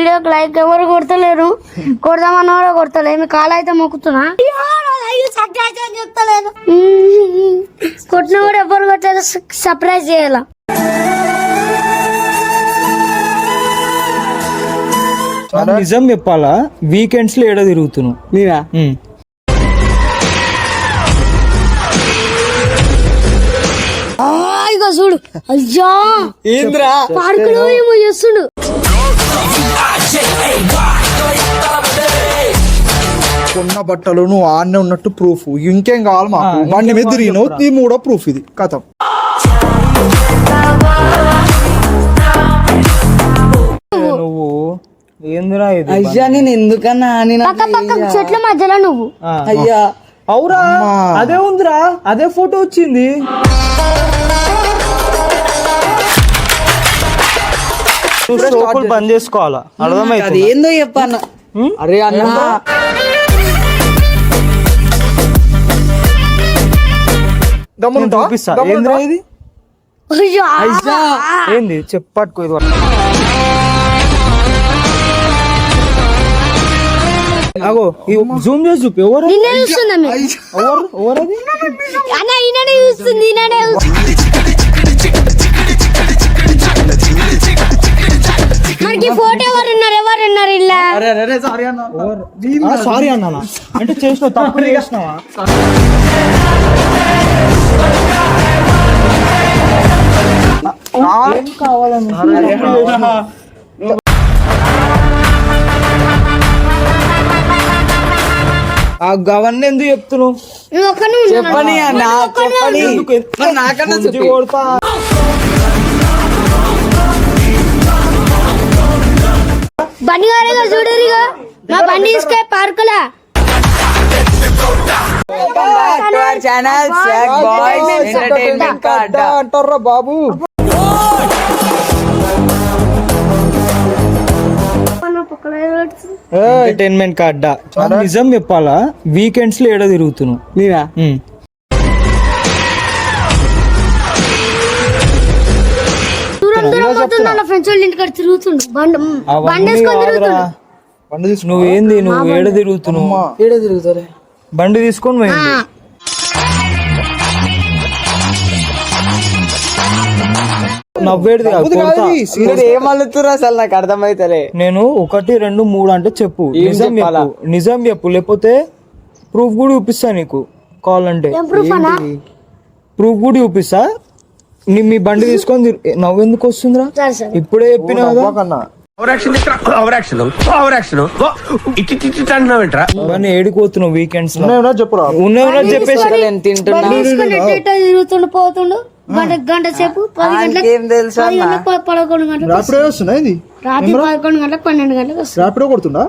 వీడియోకి లైక్ ఎవరు కొడతలేరు? కొడదామన్న కూడా కొడతలే. మీ కాలు అయితే మొక్కుతున్నా? కొట్టిన కూడా ఎవరు కొట్టలేదు. సర్ప్రైజ్ చేయాల. నిజం చెప్పాలా? వీకెండ్స్లో ఏడ తిరుగుతున్నావు? నేనా? ఇగో చూడు. అయ్యా. ఏంద్రా? పార్కులో ఏమో చేస్తుండు. కొన్న బట్టలు నువ్వు ఆడనే ఉన్నట్టు ప్రూఫ్ ఇంకేం కావాలి మాకు? బండి మీద తిరిగినావు ఈ మూడో ప్రూఫ్ ఇది. కథం. నువ్వు? ఏందిరా ఇది? అయ్యా నేను ఎందుకన్నా నేను పక్క పక్క చెట్ల మధ్యలో నువ్వు. ఆ, అయ్యా. అవురా. అదే ఉందిరా. అదే ఫోటో వచ్చింది. బంద్ చేసుకోవాలా? అది అర్థమైతుంది? ఏందో చెప్పన్న ఉమ్? అరే అన్న? చూపిస్తా? ఏందిరా ఇది? ఏంది? చెప్పట్టుకో ఇది. అగో జూమ్ చేసి చూపి. ఎవరు. ఎవరు? ఎవరు మనకి ఫోటో ఎవరు ఉన్నారు ఎవరు ఉన్నారు ఇలా? అరే అరే, అరే సారీ అన్న. అంటే తప్పు చేసినావా? ఆ గవన్నీ ఎందుకు చెప్తున్నావు. చెప్పని చెప్పని. నాకన్నా చెప్పి. బండి గారిగా చూడరిగా మా బండి తీసుకే పార్కులా అంటారా బాబు ఎంటర్టైన్మెంట్ కార్డా నిజం చెప్పాలా వీకెండ్స్లో ఏడ తిరుగుతున్నావు నేనా దూరం పోతుండు వాళ్ళ ఫ్రెండ్స్ వాళ్ళ ఇంటికాడ తిరుగుతుండు. బండి బండి అవన్నీ వేసుకొని కాదురా. తిరుగుతుండు. బండి తీసుకు నువ్వేంది నువ్వు ఏడ తిరుగుతున్నావు? ఏడ తిరుగుతారే? బండి తీసుకొని పోయింది. నవ్వేడిది కాదు, కొడతా. మీరు ఏం అల్లుతున్నారు అసలు నాకు అర్థమైతలే. నేను ఒకటి రెండు మూడు అంటే చెప్పు. నిజం? చెప్పు. నిజం చెప్పు. లేకపోతే ప్రూఫ్ కూడా చూపిస్తా నీకు. ప్రూఫ్ అన్నా? ప్రూఫ్ కూడా చూపిస్తా. నీ మీ బండి తీసుకొని నవ్వెందుకు వస్తుందిరా? ఇప్పుడే చెప్పినా కదా? ఏడిపోతున్నావు వీకెండ్స్ చెప్పురా. ఉన్నాయి చెప్పేసి. నేను తింటున్నా. పోతుండు? గంట గంట సేపు? పది గంటలకు ఏం తెలుసు పది గంటలకు ప- పదకొండు గంటలకు ర్యాపిడో వస్తుందా. ఇది రాత్రి పదకొండు గంటలకు పన్నెండు గంటలకు కొడుతుందా?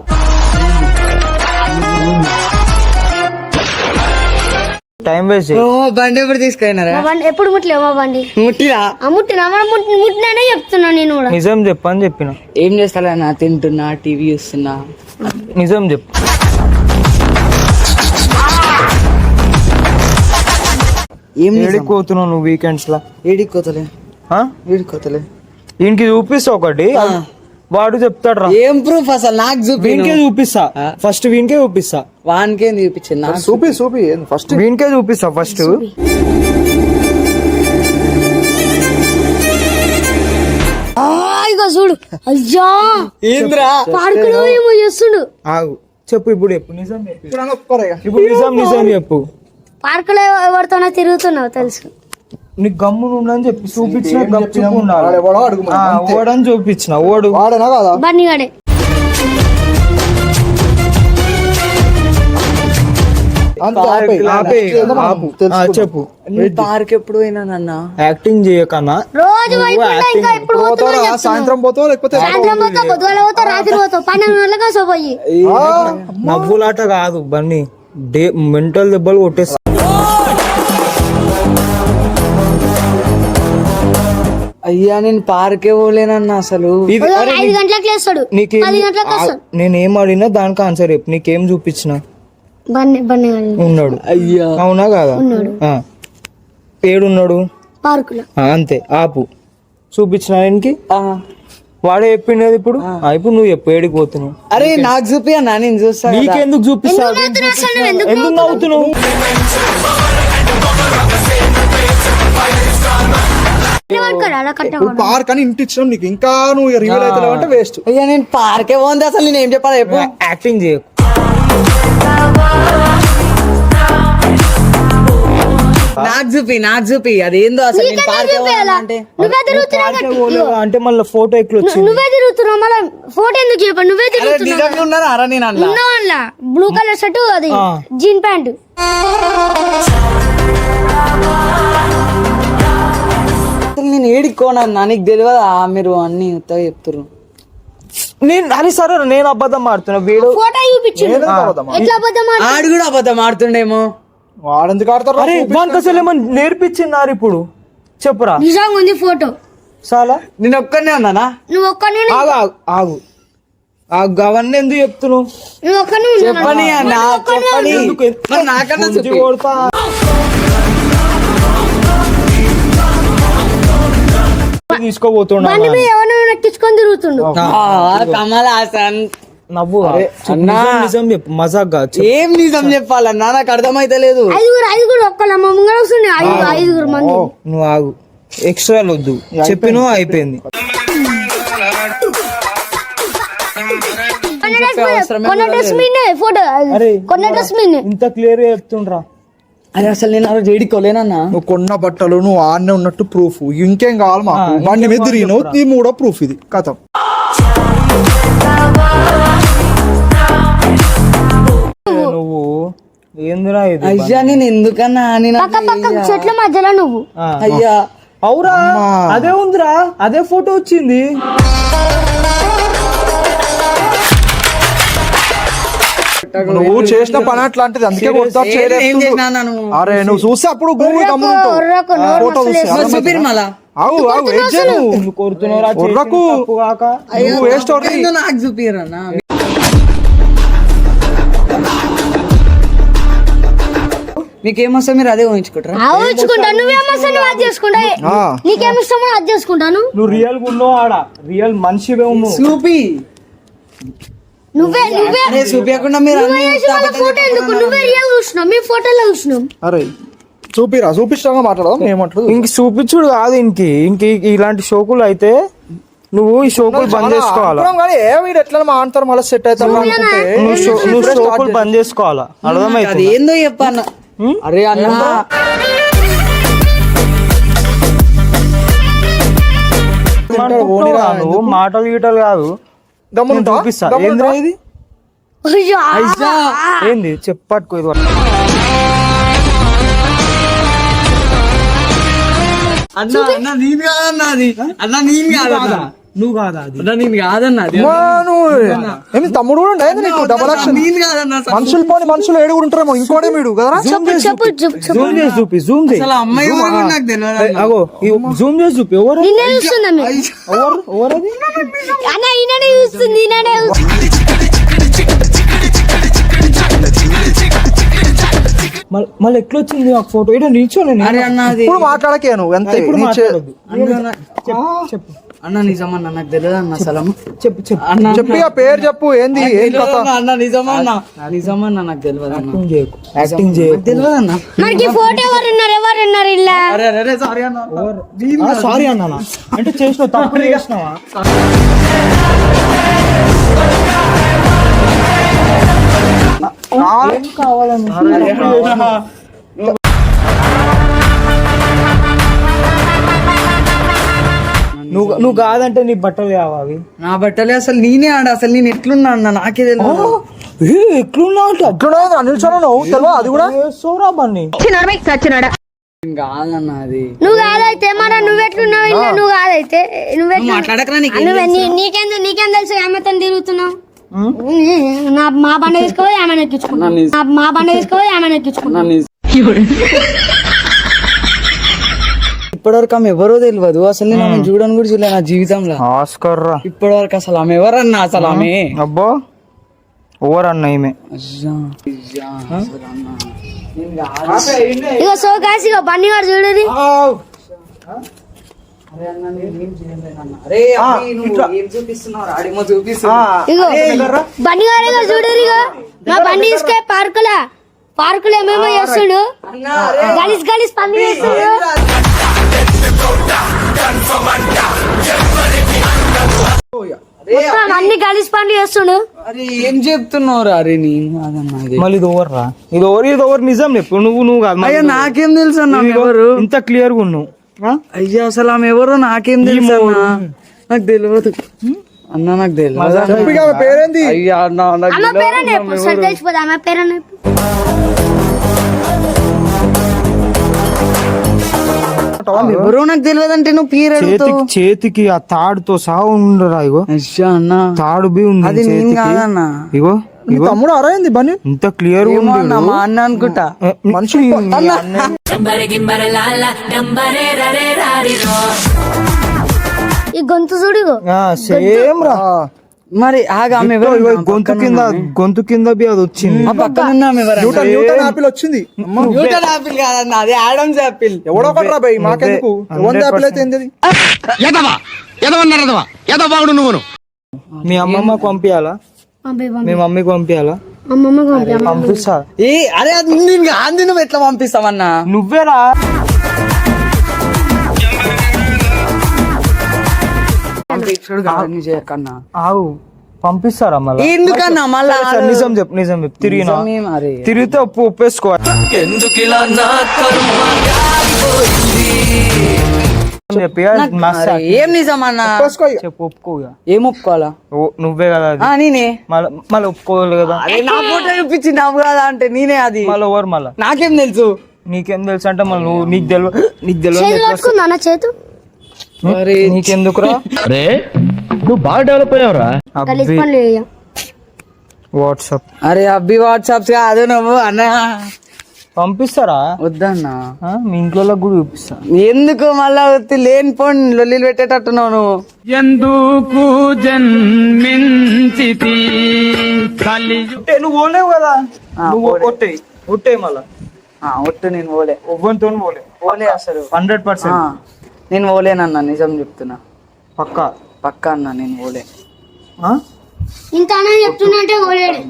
టైం వేస్ట్ ఓ బండి ఎప్పుడు తీసుకెళ్ళినారా మా బండి ఎప్పుడు ముట్టలేవు మా బండి? ముట్టిరా ఆ ముట్టిన. మన ముట్టి ముట్టినానే చెప్తున్నా నేను కూడా. నిజం చెప్పు అని చెప్పిన. ఏం చేస్తారా తింటున్నా టీవీ చూస్తున్నా. నిజం చెప్పు. ఏం ఏడిపోతున్నావు నువ్వు వీకెండ్స్ లా? ఏడికోతలే ఆ? ఏడికోతలే వీనికి చూపిస్తా ఒకటి. వాడు చెప్తాడు రా ఏం ప్రూఫ్ అసలు? నాకు చూపి వీనికే చూపిస్తా. ఫస్ట్ వీనికే చూపిస్తా. వానికేం చూపించింది? నాకు చూపి చూపి. ఫస్ట్ వీనికే చూపిస్తా ఫస్ట్ ఇగో చూడు. అయ్యా. ఏంద్రా? పార్కులో ఏమో చేస్తుండు. ఆగు. చెప్పు ఇప్పుడు చెప్పు. నిజం చెప్పు. ఇప్పుడు నిజం నిజం చెప్పు. పార్కులో ఎవరితోనో తిరుగుతున్నావు తెలుసు. నీకు గమ్మున ఉండని చెప్పి చూపించిన గప్పు ఉండాలి. వాడెవడో అడుగు మరి. ఆ, ఓడని చూపించిన ఓడు వాడేనా కాదా. చెప్పు. పార్క్ ఎప్పుడు యాక్టింగ్ చేయకన్నా? రోజు? సాయంత్రం పోతావా? లేకపోతే నవ్వులాట కాదు బన్నీ. డే మెంటల్ దెబ్బలు కొట్టేస్తా. అయ్యా నేను పార్కే పోలేనన్నా అసలు. ఐదు గంటలకు లేస్తాడు. నీకేం పది గంటలకు ఆ, వస్తాడు. నేనేం అడిగినా దానికి ఆన్సర్ చెప్పు. నీకేం చూపించిన. గాడి ఉన్నాడు. అయ్యా. అవునా కాదా? ఆ. ఏడున్నాడు? పార్కులో. ఆ, అంతే. ఆపు. చూపించిన ఆయనకి? ఆ, వాడే చెప్పిండు కదా ఇప్పుడు? ఆ, ఇప్పుడు నువ్వు చెప్పు ఏడికి పోతున్నావు? అరే నాకు? చూపి అన్న నేను చూస్తా కదా. నీకెందుకు చూపిస్తావు నవ్వుతున్నావు అసలు నువ్వు? ఎందుకు ఎందుకు నవ్వుతున్నావు? పార్క్ అని ఇంటి ఇచ్చినాం నీకు. ఇంకా నువ్వు రివీల్ అవుతావు అంటే వేస్ట్ అయ్యా నేను పార్కే పోంది అసలు నేను ఏం చెప్పాలి చెప్పు. యాక్టింగ్ చేయకు. నాకు చూపి నాకు చూపి. అదేందో అసలు నేను పార్కే పోవాలా అంటే? మళ్ళీ ఫోటో ఎట్లా వచ్చింది. నువ్వే తిరుగుతున్నావు మళ్ళీ ఫోటో ఎందుకు చెప్ప నువ్వే తిరుగుతున్నావు ఉన్నారా అరా నేను బ్లూ కలర్ షర్ట్ అది. జీన్ ప్యాంట్ అసలు నేను ఏడికోనన్నా నీకు తెలియదా? మీరు అన్ని ఉత్తగా చెప్తున్నారు నేను అరే సరే నేను అబద్ధం ఆడుతున్నా. వీడు ఫోటో చూపించిండు. ఎట్లా అబద్ధం ఆడు- ఆడు కూడా అబద్ధం ఆడుతుండేమో. వాడెందుకు ఆడతారు అరే వానికి అసలు ఏమన్నా నేర్పించినారు ఇప్పుడు. చెప్పురా. నిజంగా ఉంది ఫోటో. చాలా. నేను ఒక్కనే ఉన్నానా నువ్వు ఒక్కనే ఆగు ఆగు, ఆగు. ఆగు అవన్నీ ఎందుకు చెప్తున్నావు? నువ్వు ఒక్కనే ఉన్నావు. చెప్పని అన్న చెప్పని? మరి నాకన్నా గుంజి చెప్పి. కొడతా. తీసుకోబోతున్నా బండి మీద ఎవరైనా ఎక్కించుకొని తిరుగుతుండు. కమల్ హాసన్ నవ్వు అన్నా. నిజం చెప్పు మజాక్. ఏం నిజం చెప్పాలన్నా నాకు అర్థమైతే లేదు ఐదుగురు ఐదుగురు ఒక్కళ్ళ ఐదుగురు మంది. నువ్వు ఆగు. ఎక్స్ట్రా వద్దు చెప్పిన అయిపోయింది. కొన్న డ్రెస్ మీదే ఫోటో. కొన్న డ్రెస్ మీదే. ఇంత క్లియర్ చెప్తుండ్రా. అరే అసలు నేను ఆ రోజు ఏడికోలేనన్నా? నువ్వు కొన్న బట్టలు నువ్వు ఆడనే ఉన్నట్టు ప్రూఫ్ ఇంకేం కావాలి మాకు? బండి మీద తిరిగినావు నీ మూడో ప్రూఫ్ ఇది. కథం. నువ్వు. ఏందిరా ఇది అయ్యా నేను ఎందుకన్నా నేను పక్క పక్క చెట్ల మధ్యలో నువ్వు. ఆ. అయ్యా. అవురా అదే ఉందిరా అదే ఫోటో వచ్చింది. నువ్వు చేసిన పని అట్లాంటిది అందుకే అరే నువ్వు చూస్తే అప్పుడు గూగుల్ ఫోటో చూస్తే అవు అవు చేయను నువ్వు నాకు చూపిరన్నా మీకేమొస్తా మీరు అదే ఊహించుకుంటారా? నువ్వు అది చేసుకుంటా ఆ. నీకేమిష్టమో అది చేసుకుంటాను. నువ్వు రియల్ ఉన్నావు ఆడ? రియల్ ఉన్నావు. చూపి నువ్వే నువ్వే. అరే చూపించకుండా మీరు అన్ని ఫోటో ఎందుకు నువ్వే రియల్ చూసినావు మీ ఫోటోలో చూసినాం. అరే చూపిరా చూపిస్తాగా మాట్లాడదాం ఏమంటారు ఇంక చూపించుడు కాదు ఇంకి. ఇంక ఇలాంటి షోకులు అయితే నువ్వు ఈ షోకులు బంద్ చేసుకోవాలా? కానీ ఏ వీడు ఎట్లా మాట్లాడతారు మళ్ళీ సెట్ అవుతారు అనుకుంటే. నువ్వు షోకులు బంద్ చేసుకోవాలా? అది అర్థమైతుంది? ఏందో చెప్పన్న. అరే అన్న. మాటలు గీటలు కాదు. చూపిస్తా? ఏంద్రా ఇది? అయ్యో, ఏంది? చెప్పట్టుకో ఇది. అన్న అన్న నేను కాదన్న అది. అన్న నేను కాదన్న. నువ్వు కాదా అది? నేను కాదన్న ఏమి తమ్ముడు కూడా ఉండేది నీకు? Double action. నేను కాదన్న అసలు. మనుషులు పోని మనుషులు ఉంటారేమో ఇంకోటే చెప్పు. చెప్పు చెప్పు చెప్పు. జూమ్ చేసి చూపి జూమ్ చేసి కూడా. అగో జూమ్ చేసి చూపి. ఎవరు? మీరు చూస్తుంది మళ్ళీ ఎట్లా వచ్చింది ఆ ఫోటో? ఇటు నిల్చోనే ఇప్పుడు మాట్లాడకే నువ్వు ఎంత ఇప్పుడు నీ చే- మాట్లాడొద్దు అన్న, చెప్పు అన్న? నాకు తెలియదు అన్న అసలు. చెప్పు చెప్పు అన్న చెప్పి. ఆ పేరు చెప్పు ఏంది ఏం కథ? అన్న నిజమన్న నిజమన్న నాకు తెలియదు అన్న. చేయకు. యాక్టింగ్ చేయకు. తెలియదు అన్న. మనకి ఫోటో ఎవరు ఉన్నారు ఎవరు ఉన్నారు ఇలా? అరే అరే, సారీ అన్న. సారీ అన్నానా అంటే చేసిన తప్పు చేసినావా? ఏం కావాలని నువ్వు నువ్వు కాదంటే నీ బట్టలు కావాలి నా బట్టలే అసలు నేనే ఆడ అసలు నేను ఎట్లున్నా అన్న నాకే తెలియదు ఏ ఎట్లున్నా అంటే తెలియదు అది కూడా? సోరా బన్ని. నేను కాదన్న అది. నువ్వు కాదైతే మన నువ్వెట్లున్నావు ఇలా నువ్వు కాదైతే నువ్వెట్లు మాట్లాడకరా నీకు నువ్వే నీ- నీకేం నీకేం తెలుసు ఆమెతో తిరుగుతున్నావు? నా మా బండ తీసుకోవాలి ఆమె ఎక్కించుకున్నా నా- మా బండ తీసుకోవాలి ఆమె ఎక్కించుకున్నా ఇప్పటివరకు ఆమె ఎవరో తెలియదు అసలు నేను ఆమె చూడని కూడా చూడలే నా జీవితంలో. ఆస్కర్ రా ఇప్పటివరకు అసలు ఆమె ఎవరన్నా అసలు ఆమె? అబ్బో. ఓవర్ అన్న ఈమె. ఇగో సో కాసి ఇగో బండి గారు చూడరి. అరే అన్న నేను ఏం చేయలేనన్న. అరే అబ్బి, నువ్వు ఏం చూపిస్తున్నావు? ఆడేమో చూపిస్తున్నా. ఇగో బండి గారేగా చూడరు మా బండి తీసుకే పార్కులా. పార్కులో ఏమేమో చేస్తుడు? గలీస్ గలీస్ పని చేస్తుడు. మొత్తం అన్ని గలీస్ పనులు చేస్తుడు. అరే ఏం చెప్తున్నావు అరే ఇది మళ్ళీ ఇది ఓవర్ రా ఇది ఓవర్ ఇది ఓవర్ నిజం చెప్పు. నువ్వు నువ్వు కాదు అయ్యా. నాకేం తెలుసు అన్న ఎవరు? ఇంత క్లియర్గా ఉన్నావు? అయ్యా అసలు ఆమె ఎవరో నాకేం తెలుసు అన్న. నాకు తెలియదు అన్న నాకు తెలియదు అయ్యా అన్న నాకు తెలియదు. ఎవరో నాకు తెలియదు అంటే నువ్వు పీర్ అడుగుతావు చేతికి చేతికి ఆ తాడుతో సహా ఉండరా ఇగో. అన్న. తాడు బి ఉంది అది నేను చేతికి. కాదన్న. ఇగో నీ తమ్ముడు అరైంది బని ఇంత క్లియర్ ఉంది మా అన్న అనుకుంటా. మనిషి ఈ గొంతు చూడు. సేమ్ రా. మరి ఆగా ఆమె గొంతు కింద గొంతు కింద బి అది వచ్చింది. పక్కన న్యూటన్ న్యూటన్ ఆపిల్ వచ్చింది. న్యూటన్ ఆపిల్ కాదన్న అది ఆడమ్స్ ఆపిల్ ఎవడో భయ్ మాకెందుకు? ఆపిల్ అయితే ఏంది అది? ఎదవా ఎదవన్నారు ఎదవా ఎదవ బాగుడు నువ్వును. మీ అమ్మమ్మకి పంపించాలా పంపి పంపి. మీ మమ్మీకి పంపించాలా అమ్మమ్మకి పంపి అమ్మ. పంపిస్తా. ఏ అరే అది నువ్వు ఎట్లా పంపిస్తావన్నా? నువ్వేరా? చేయకన్నా. ఆవు పంపిస్తారా మళ్ళీ? ఎందుకన్నా మళ్ళా నిజం చెప్పు నిజం చెప్పు. తిరిగినా? తిరిగితే ఉప్పు ఉప్పేసుకో. చెప్పి? మస్తు అరే, ఏం ఇక. చెప్పు ఒప్పుకో. ఏం ఒప్పుకోవాలా? నువ్వే కదా అది. ఆ, నేనే. మళ్ళీ ఒప్పుకోవాలి కదా. అరే నా ఫోటో చూపించి నవ్వు కదా అంటే నేనే అది. మళ్ళీ ఓవర్ మళ్ళీ? నాకేం తెలుసు? నీకేం తెలుసు అంటే మళ్ళీ నువ్వు నీకు తెలియదు నీకు తెలియదు చేతు? అరే నీకెందుకురా? అరే నువ్వు బాగా డెవలప్ అయ్యావురా వాట్సాప్. అరే అబ్బి వాట్సాప్స్ కాదు నువ్వు అన్న. పంపిస్తారా? వద్దన్నా. మీ ఇంట్లో కూడా చూపిస్తా. ఎందుకు మళ్ళా లేని పోని లొల్లిలు పెట్టేటట్టున్నావు నువ్వు? ఎందుకు జన్మించితి? నువ్వు పోలేవు కదా? నువ్వు ఒట్టేయి. ఒట్టేయి మళ్ళా. ఒట్టు నేను ఓలే ఒవ్వంతో పోలే. ఓలే అసలు. Hundred percent. నేను ఓలేనన్నా నిజం చెప్తున్నా. పక్కా? పక్క అన్న నేను ఓలే ఆ? ఇంత అన్న చెప్తున్నంటే ఓలేడు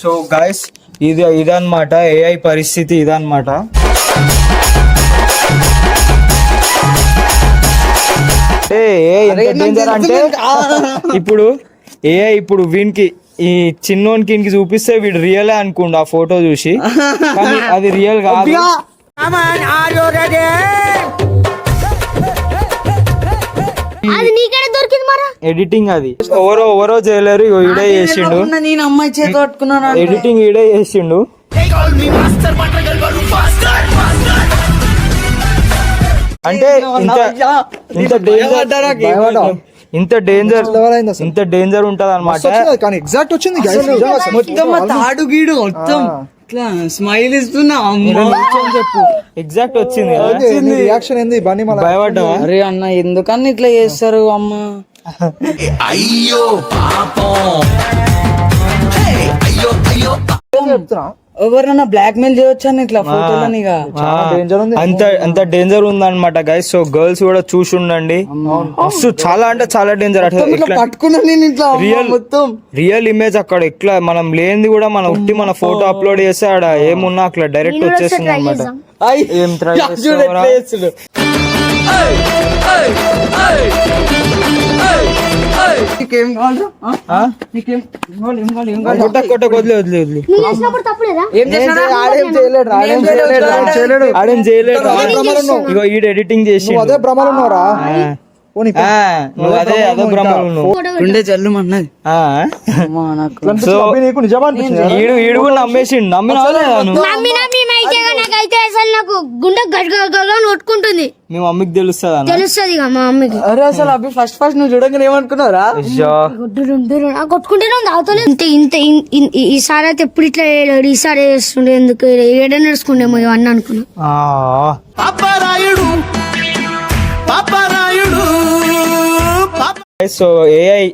సో గాయస్ ఇది ఇదన్నమాట ఏఐ పరిస్థితి ఇదన్నమాట. ఏ ఎంత డేంజర్ అంటే ఇప్పుడు ఏఐ ఇప్పుడు వీనికి ఈ చిన్నోనికి వీనికి చూపిస్తే వీడు రియలే అనుకోండి ఆ ఫోటో చూసి. కానీ అది రియల్ కాదు. అది నీకెడ దొరికింది మరా? ఎడిటింగ్ అది. ఎవరో ఎవరో చేయలేరు ఈడే చేసిండు. నేను అమ్మాయి చేతి పట్టుకున్నాను. ఎడిటింగ్ ఈడే చేసిండు. అంటే ఇంత ఇంత డేంజర్ ఇంత డేంజర్? ఇంత డేంజర్ ఉంటది అనమాట కానీ ఎగ్జాక్ట్ వచ్చింది. మొత్తం తాడు గీడు మొత్తం ఇట్లా స్మైల్ ఇస్తున్నా అమ్మా. చెప్పు. ఎగ్జాక్ట్ వచ్చింది నీ రియాక్షన్ ఏంది? మళ్ళీ? భయపడ్డావా? అరే అన్న ఎందుకన్నా ఇట్లా చేస్తారు అమ్మ? చెప్తున్నా? ఎవరన్నా బ్లాక్ మెయిల్ చేయొచ్చని ఇట్లా ఫోటోలని. అంత అంత డేంజర్ ఉందన్నమాట గైస్ సో గర్ల్స్ కూడా చూసి ఉండండి మస్తు చాలా అంటే చాలా డేంజర్ పట్టుకున్నా నేను ఇట్లా అమ్మ Real- మొత్తం. రియల్ ఇమేజ్ అక్కడ ఇట్లా మనం లేనిది కూడా మనం ఉట్టి మన ఫోటో అప్లోడ్ చేస్తే ఆడ ఏమున్నా అట్లా డైరెక్ట్ try అనమాట ఏం. నీకేం? నీకేం వదిలే వదిలే. వదిలే? ఆడేం చేయలేడు చేయలేడు ఇగో ఈడ ఎడిటింగ్ చేసి అదే భ్రమలు. నువ్వు అదే జల్లు నాకు ఈడు ఈడు కూడా నమ్మేసిండు. నాకైతే అసలు నాకు గుండె మీ మమ్మీకి తెలుస్తుందా తెలుస్తుంది ఇక మా అమ్మకి అరే అసలు అభి ఫస్ట్ ఫస్ట్ నువ్వు చూడగానే ఏమనుకున్నారా కొట్టుకుంటేనే ఉంది. అవతలే ఇంత ఇంత ఈసారి అయితే ఎప్పుడు ఇట్లా ఈసారి చేస్తుండే ఎందుకు? ఏడ నడుచుకుండేమో ఇవన్నీ అనుకున్నా. సో ఏఐ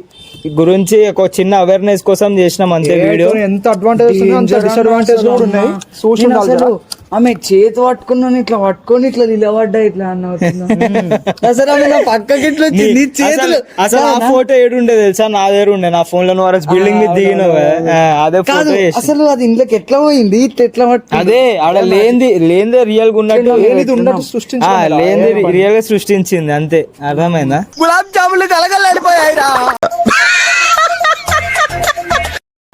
గురించి ఒక చిన్న అవేర్నెస్ కోసం చేసినాం అంతే వీడియో ఎంత అడ్వాంటేజ్ అంత డిసడ్వాంటేజ్ కూడా ఉన్నాయి. చూసి ఆమె చేతి పట్టుకున్నాను ఇట్లా పట్టుకొని ఇట్లా నిలబడ్డా ఇట్లా అన్న? అసలు ఆమె నా పక్కకి ఇట్లా వచ్చింది నీ చేతులు అసలు- ఆ ఫోటో ఏడు ఉండే తెలుసా? నా దగ్గర ఉండే నా ఫోన్లో నువ్వు బిల్డింగ్ అదే ఫోటో చేసి. అసలు అది ఇంట్లోకి ఎట్లా పోయింది? ఇట్లా ఎట్లా పట్టు అదే ఆడ లేనిది లేనిదే రియల్గా ఉన్నట్టు ఉన్నట్టు ఆ, సృష్టించాలి లేనిది రియల్గా సృష్టించింది అంతే. అర్థమైందా? గులాబ్ జాములు కలగలాడిపోయాయిరా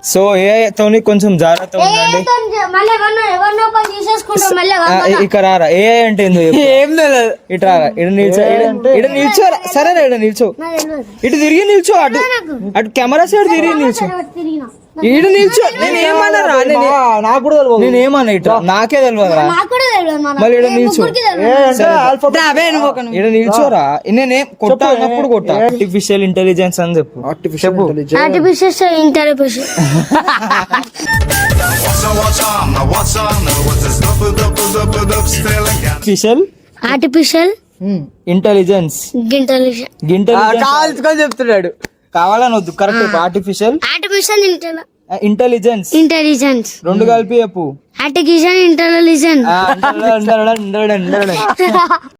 సో ఏ తోని కొంచెం జాగ్రత్త ఉండండి. ఇక్కడ రారా. ఏ అంటే. ఏం తెలియదు ఇటు రారా. ఇటు నిల్చో ఇటు- నిల్చోరా సరేనా ఇటు నిల్చో. ఇటు తిరిగి నిల్చో అటు అటు కెమెరా సైడ్ తిరిగి నిల్చో. ఇటు నిల్చో. నేను ఏమన్నారా నాకు కూడా తెలియదు. నేను ఏమన్నా ఇటు నాకు తెలియదురా. మళ్ళీ ఈడ నిల్చో. నిల్చోరా నేనేం కొట్టా అన్నప్పుడు కొట్టా. ఆర్టిఫిషియల్ ఇంటెలిజెన్స్ అని చెప్పు. Artificial intelligence artificial intelligence artificial artificial intelligence intelligence చెప్తున్నాడు. కావాలని వద్దు. Correct artificial artificial intelligence intelligence రెండు కలిపి చెప్పు. Artificial intelligence